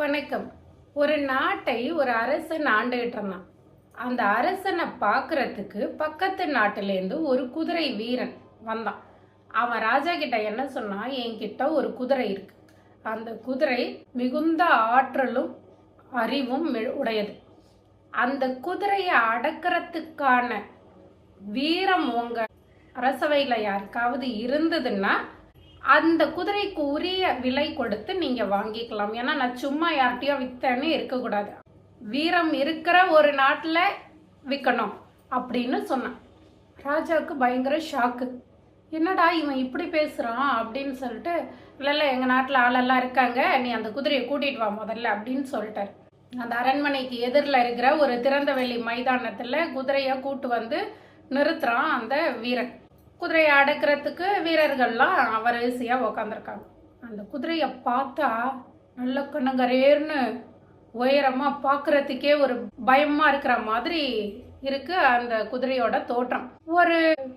வணக்கம். ஒரு நாட்டை ஒரு அரசன் ஆண்டுகிட்டு இருந்தான் அந்த அரசனை பார்க்கறதுக்கு பக்கத்து நாட்டிலேருந்து ஒரு குதிரை வீரன் வந்தான். அவன் ராஜா கிட்ட என்ன சொன்னான்? என்கிட்ட ஒரு குதிரை இருக்கு. அந்த குதிரை மிகுந்த ஆற்றலும் அறிவும் உடையது. அந்த குதிரையை அடக்கிறதுக்கான வீரம் உங்க அரசவையில் யாருக்காவது இருந்ததுன்னா அந்த குதிரைக்கு உரிய விலை கொடுத்து நீங்க வாங்கிக்கலாம். ஏன்னா நான் சும்மா யார்கிட்டயோ வித்தேன்னு இருக்கக்கூடாது. வீரம் இருக்கிற ஒரு நாட்டில் விற்கணும் அப்படின்னு சொன்னான். ராஜாவுக்கு பயங்கர ஷாக்கு என்னடா இவன் இப்படி பேசுகிறான் அப்படின்னு சொல்லிட்டு இல்லை இல்லை எங்கள் நாட்டில் ஆளெல்லாம் இருக்காங்க. நீ அந்த குதிரையை கூட்டிகிட்டு வா முதல்ல அப்படின்னு சொல்லிட்டாரு. அந்த அரண்மனைக்கு எதிரில் இருக்கிற ஒரு திறந்தவெளி மைதானத்தில் குதிரையை கூட்டு வந்து நிறுத்துறான் அந்த வீரன். குதிரையை அடக்கிறதுக்கு வீரர்கள்லாம் வரிசையாக உக்காந்துருக்காங்க. அந்த குதிரையை பார்த்தா நல்ல கண்ணங்கரேர்னு உயரமாக பார்க்கறதுக்கே ஒரு பயமாக இருக்கிற மாதிரி இருக்கு அந்த குதிரையோட தோற்றம். ஒரு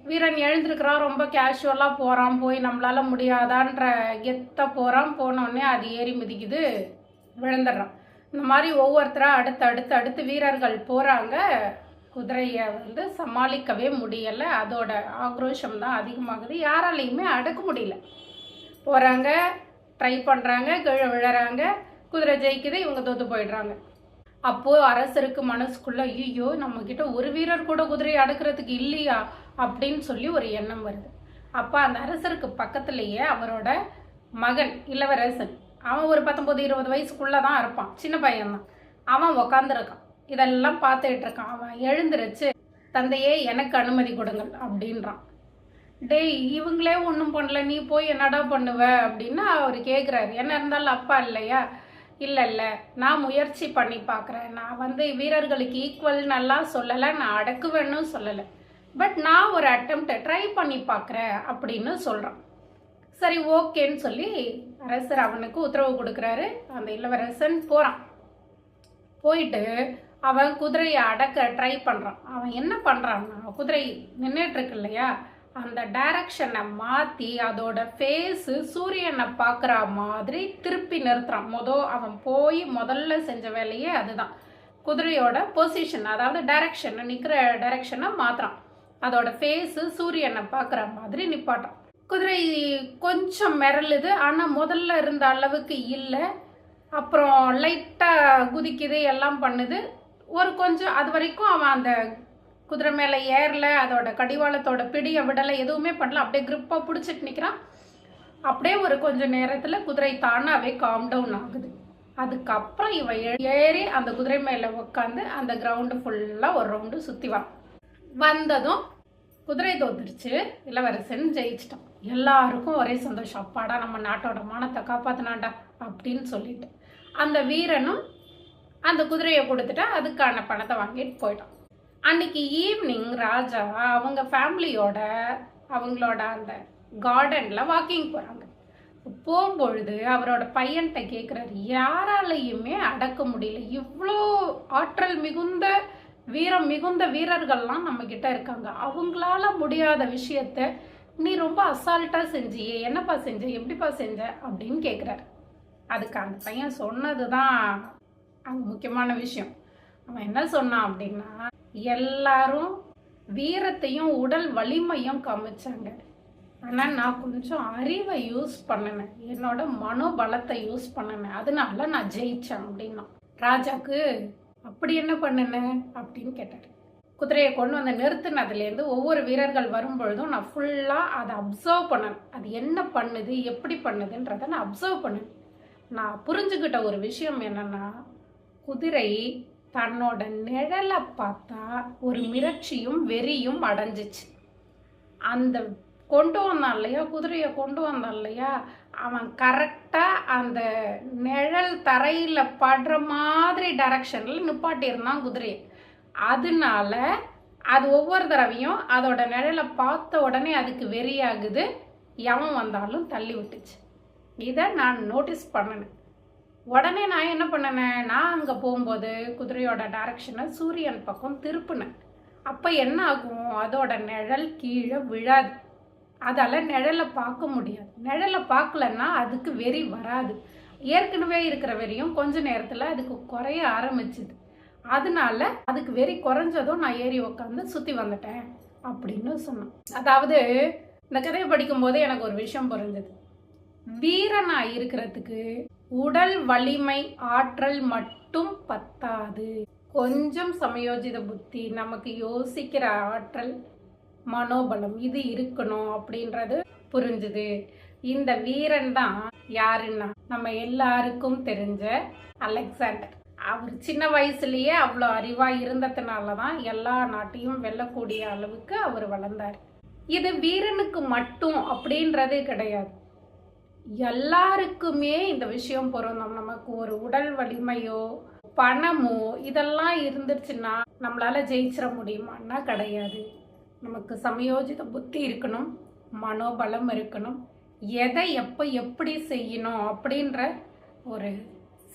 வீரன் எழுந்திருக்கிறான் ரொம்ப கேஷுவலாக போகிறான் போய் நம்மளால முடியாதான்ற கெத்த போகிறான் போனோடனே அது ஏறி மிதிக்குது விழுந்துடுறான். இந்த மாதிரி ஒவ்வொருத்தராக அடுத்து அடுத்து அடுத்து வீரர்கள் போகிறாங்க குதிரையை வந்து சமாளிக்கவே முடியலை. அதோட ஆக்ரோஷம் தான் அதிகமாகுது. யாராலையுமே அடக்க முடியல. போகிறாங்க ட்ரை பண்ணுறாங்க கீழே விழறாங்க குதிரை ஜெயிக்குது இவங்க தோத்து போயிடுறாங்க. அப்போது அரசருக்கு மனசுக்குள்ள ஐயோ நம்மக்கிட்ட ஒரு வீரர் கூட குதிரையை அடக்கிறதுக்கு இல்லையா? அப்படின்னு சொல்லி ஒரு எண்ணம் வருது. அப்போ அந்த அரசருக்கு பக்கத்துலேயே அவரோட மகன் இளவரசன். அவன் ஒரு பத்தொம்பது இருபது வயசுக்குள்ளே தான் இருப்பான். சின்ன பையன்தான். அவன் உக்காந்துருக்கான். இதெல்லாம் பார்த்துக்கிட்டு இருக்கான் அவன் எழுந்துருச்சு தந்தையே எனக்கு அனுமதி கொடுங்கள் அப்படின்றான். டேய் இவங்களே ஒன்றும் பண்ணல. நீ போய் என்னடா பண்ணுவ? அப்படின்னு அவர் கேட்குறாரு என்ன இருந்தாலும் அப்பா இல்லையா? இல்லை இல்லை. நான் முயற்சி பண்ணி பார்க்குறேன். நான் வந்து வீரர்களுக்கு ஈக்குவல் நல்லா சொல்லலை. நான் அடக்குவேன்னு சொல்லலை. பட் நான் ஒரு அட்டம்ப்டை ட்ரை பண்ணி பார்க்குறேன் அப்படின்னு சொல்கிறான் சரி ஓகேன்னு சொல்லி அரசர் அவனுக்கு உத்தரவு கொடுக்குறாரு. அந்த இளவரசன் போகிறான் போயிட்டு அவன் குதிரையை அடக்க ட்ரை பண்ணுறான் அவன் என்ன பண்ணுறான்னா குதிரை நின்றுட்டுருக்கு இல்லையா அந்த டைரக்ஷனை மாற்றி அதோட ஃபேஸு சூரியனை பார்க்குற மாதிரி திருப்பி நிறுத்துறான். மொதல் அவன் போய் முதல்ல செஞ்ச வேலையே அதுதான். குதிரையோட பொசிஷன் அதாவது டைரக்ஷனை நிற்கிற டைரக்ஷனை மாற்றுறான் அதோட ஃபேஸு சூரியனை பார்க்குற மாதிரி நிப்பாட்டான். குதிரை கொஞ்சம் மிரளுது ஆனால் முதல்ல இருந்த அளவுக்கு இல்லை. அப்புறம் லைட்டாக குதிக்குது எல்லாம் பண்ணுது. ஒரு கொஞ்சம் அது வரைக்கும் அவன் அந்த குதிரை மேலே ஏறல அதோட கடிவாளத்தோட பிடியை விடலை எதுவுமே பண்ணல. அப்படியே க்ரிப்பாக பிடிச்சிட்டு நிற்கிறான் அப்படியே ஒரு கொஞ்சம் நேரத்தில் குதிரை தானாகவே காம் டவுன் ஆகுது. அதுக்கப்புறம் இவன் ஏறி அந்த குதிரை மேலே உட்காந்து அந்த கிரவுண்டு ஃபுல்லாக ஒரு ரவுண்டு சுற்றிவான் வந்ததும் குதிரை தோத்துருச்சு. இளவரசன் ஜெயிச்சிட்டான். எல்லாருக்கும் ஒரே சந்தோஷம். அப்பாடா நம்ம நாட்டோட மானத்தை காப்பாற்றினாண்டா அப்படின்னு சொல்லிட்டு. அந்த வீரனும் அந்த குதிரையை கொடுத்துட்டா அதுக்கான பணத்தை வாங்கிட்டு போயிட்டான் அன்னைக்கு ஈவினிங் ராஜா அவங்க ஃபேமிலியோட அவங்களோட அந்த கார்டனில் வாக்கிங் போகிறாங்க போகும்பொழுது அவரோட பையன்கிட்ட கேட்குறாரு யாராலையுமே அடக்க முடியல. இவ்வளோ ஆற்றல் மிகுந்த வீரம் மிகுந்த வீரர்கள்லாம் நம்ம கிட்ட இருக்காங்க. அவங்களால முடியாத விஷயத்த நீ ரொம்ப அசால்ட்டாக செஞ்சியே. என்னப்பா செஞ்ச? எப்படிப்பா செஞ்ச? அப்படின்னு கேட்குறாரு அதுக்கு அந்த பையன் சொன்னது தான் அது முக்கியமான விஷயம். அவன் என்ன சொன்னான் அப்படின்னா எல்லாரும் வீரத்தையும் உடல் வலிமையும் காமிச்சாங்க ஆனால் நான் கொஞ்சம் அறிவை யூஸ் பண்ணினேன். என்னோட மனோபலத்தை யூஸ் பண்ணினேன். அதனால நான் ஜெயிச்சேன் அப்படின்னா. ராஜாக்கு அப்படி என்ன பண்ணுனேன் அப்படின்னு கேட்டார். குதிரையை கொண்டு வந்து நிறுத்தினதுலேருந்து ஒவ்வொரு வீரர்கள் வரும்பொழுதும் நான் ஃபுல்லாக அதை அப்சர்வ் பண்ணேன். அது என்ன பண்ணுது எப்படி பண்ணுதுன்றதை நான் அப்சர்வ் பண்ணேன். நான் புரிஞ்சுக்கிட்ட ஒரு விஷயம் என்னென்னா குதிரை தன்னோட நிழலை பார்த்தா ஒரு மிரட்சியும் வெறியும் அடைஞ்சிச்சு. அந்த கொண்டு வந்தான் இல்லையா? குதிரையை கொண்டு வந்தான் இல்லையா? அவன் கரெக்டாக அந்த நிழல் தரையில் படுற மாதிரி டைரக்ஷனில் நிப்பாட்டியிருந்தான் குதிரையை. அதனால அது ஒவ்வொரு தடவையும் அதோட நிழலை பார்த்த உடனே அதுக்கு வெறியாகுது. எவன் வந்தாலும் தள்ளி விட்டுச்சு. இதை நான் நோட்டீஸ் பண்ணினேன். உடனே நான் என்ன பண்ணினேன் நான் அங்கே போகும்போது குதிரையோட டைரக்ஷனை சூரியன் பக்கம் திருப்பினேன். அப்போ என்ன ஆகும்? அதோட நிழல் கீழே விழாது. அதால் நிழலை பார்க்க முடியாது. நிழலை பார்க்கலன்னா அதுக்கு வெறி வராது. ஏற்கனவே இருக்கிற வெறியும் கொஞ்ச நேரத்தில் அதுக்கு குறைய ஆரம்பிச்சுது. அதனால அதுக்கு வெறி குறைஞ்சதும் நான் ஏறி உட்காந்து சுற்றி வந்துட்டேன் அப்படின்னு சொன்னான். அதாவது இந்த கதையை படிக்கும்போது எனக்கு ஒரு விஷயம் புரிஞ்சது. வீரனா இருக்கிறதுக்கு உடல் வலிமை ஆற்றல் மட்டும் பத்தாது. கொஞ்சம் சமயோஜித புத்தி நமக்கு யோசிக்கிற ஆற்றல் மனோபலம் இது இருக்கணும் அப்படின்றது புரிஞ்சுது. இந்த வீரன் தான் யாருன்னா நம்ம எல்லாருக்கும் தெரிஞ்ச அலெக்சாண்டர். அவர் சின்ன வயசுலயே அவ்வளோ அறிவா இருந்ததுனால தான் எல்லா நாட்டையும் வெல்லக்கூடிய அளவுக்கு அவர் வளர்ந்தார். இது வீரனுக்கு மட்டும் அப்படின்றது கிடையாது. எல்லாருக்குமே இந்த விஷயம் பொருந்தும். நமக்கு ஒரு உடல் வலிமையோ பணமோ இதெல்லாம் இருந்துச்சுன்னா நம்மளால ஜெயிச்சிட முடியுமான்னா கிடையாது. நமக்கு சமயோஜித புத்தி இருக்கணும் மனோபலம் இருக்கணும். எதை எப்போ எப்படி செய்யணும் அப்படின்ற ஒரு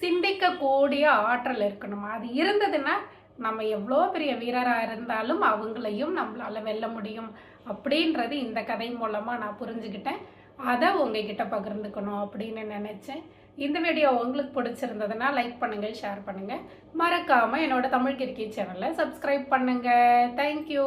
சிந்திக்கக்கூடிய ஆற்றல் இருக்கணும். அது இருந்ததுன்னா நம்ம எவ்வளோ பெரிய வீரராக இருந்தாலும் அவங்களையும் நம்மளால வெல்ல முடியும். அப்படின்றது இந்த கதை மூலமாக நான் புரிஞ்சுக்கிட்டேன். அதை உங்ககிட்ட பகிர்ந்துக்கணும் அப்படின்னு நினச்சேன். இந்த வீடியோ உங்களுக்கு பிடிச்சிருந்ததுன்னா லைக் பண்ணுங்கள் ஷேர் பண்ணுங்கள் மறக்காமல் என்னோட தமிழ் கிரிக்கெட் சேனலை சப்ஸ்கிரைப் பண்ணுங்கள் தேங்க்யூ